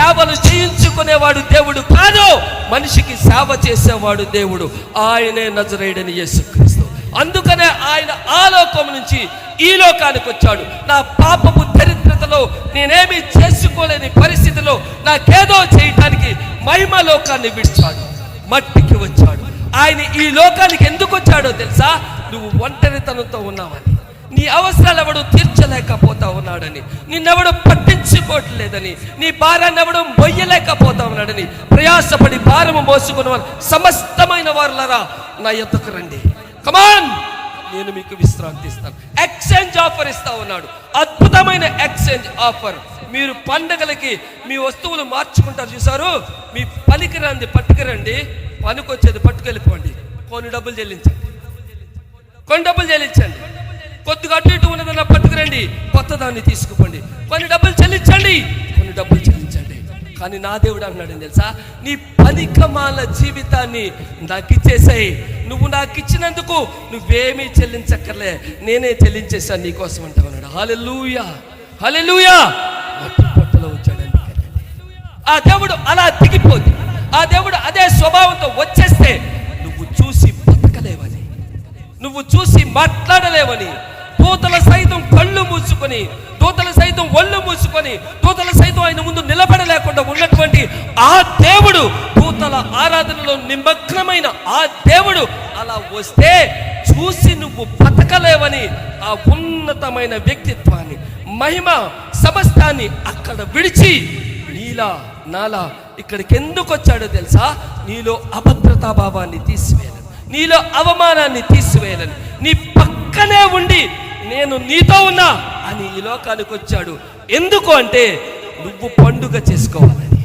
సేవలు చేయించుకునేవాడు దేవుడు కాదు. మనిషికి సేవ చేసేవాడు దేవుడు. ఆయనే నజరేయుడని యేసుక్రీస్తు. అందుకనే ఆయన ఆ లోకం నుంచి ఈ లోకానికి వచ్చాడు. నా పాపపు దరిద్రతలో నేనేమీ చేసుకోలేని పరిస్థితిలో నాకేదో చేయటానికి మహిమ లోకాన్ని విడిచాడు. మట్టికి వచ్చాడు. ఆయన ఈ లోకానికి ఎందుకు వచ్చాడో తెలుసా? నువ్వు ఒంటరితనంతో ఉన్నావని. నీ అవసరాలు ఎవడు తీర్చలేకపోతా ఉన్నాడని. నిన్నెవడు పట్టించుకోవట్లేదని నీ భారాన్ని ఎవడం మొయ్యలేకపోతా ఉన్నాడని ప్రయాసపడి భారము మోసుకున్న వారు సమస్తమైన వారులరా నా ఎద్దకు రండి. కమాన్ నేను మీకు విశ్రాంతి ఇస్తాను. ఎక్స్చేంజ్ ఆఫర్ ఇస్తా ఉన్నాడు. అద్భుతమైన ఎక్స్చేంజ్ ఆఫర్ మీరు పండగలకి మీ వస్తువులు మార్చుకుంటారు చూసారు మీ పనికిరంది పట్టుకురండి. పనికొచ్చేది పట్టుకెళ్ళిపోండి. కొన్ని డబ్బులు చెల్లించండి. కొన్ని డబ్బులు చెల్లించండి. కొద్దిగా అటు ఇటు ఉన్నదన్న పట్టుకురండి. కొత్త దాన్ని తీసుకుపోండి. కొన్ని డబ్బులు కొన్ని డబ్బులు చెల్లించండి. కానీ నా దేవుడు అంటున్నాడు తెలుసా? నీ పనికమాల జీవితాన్ని నాకు ఇచ్చేసాయి. నువ్వు నాకు ఇచ్చినందుకు నువ్వేమీ చెల్లించక్కర్లే. నేనే చెల్లించేశాను నీకోసం అంటావు అన్నాడు హలెలూయా హలెలూయా మట్టి పొట్టలో వచ్చాడండి ఆ దేవుడు అలా దిగిపోద్ది ఆ దేవుడు అదే స్వభావంతో వచ్చేస్తే నువ్వు చూసి బతకలేవని నువ్వు చూసి మాట్లాడలేవని పూతల సైతం కళ్ళు మూసుకొని దూతలు సైతం ఒళ్ళు మూసుకొని దూతల సైతం ఆయన ముందు నిలబడలేకుండా ఉన్నటువంటి ఆ దేవుడు దూతల ఆరాధనలో నిమగ్నమైన ఆ దేవుడు అలా వస్తే చూసి నువ్వు బతకలేవని ఆ ఉన్నతమైన వ్యక్తిత్వాన్ని మహిమ సమస్తాన్ని అక్కడ విడిచి నీలా నాలా ఇక్కడికి ఎందుకు వచ్చాడో తెలుసా? నీలో అభద్రతా భావాన్ని తీసివేయాలని నీలో అవమానాన్ని తీసివేయాలని నీ పక్కనే ఉండి నేను నీతో ఉన్నా. అని ఈ లోకానికి వచ్చాడు. ఎందుకు అంటే నువ్వు పండుగ చేసుకోవాలని.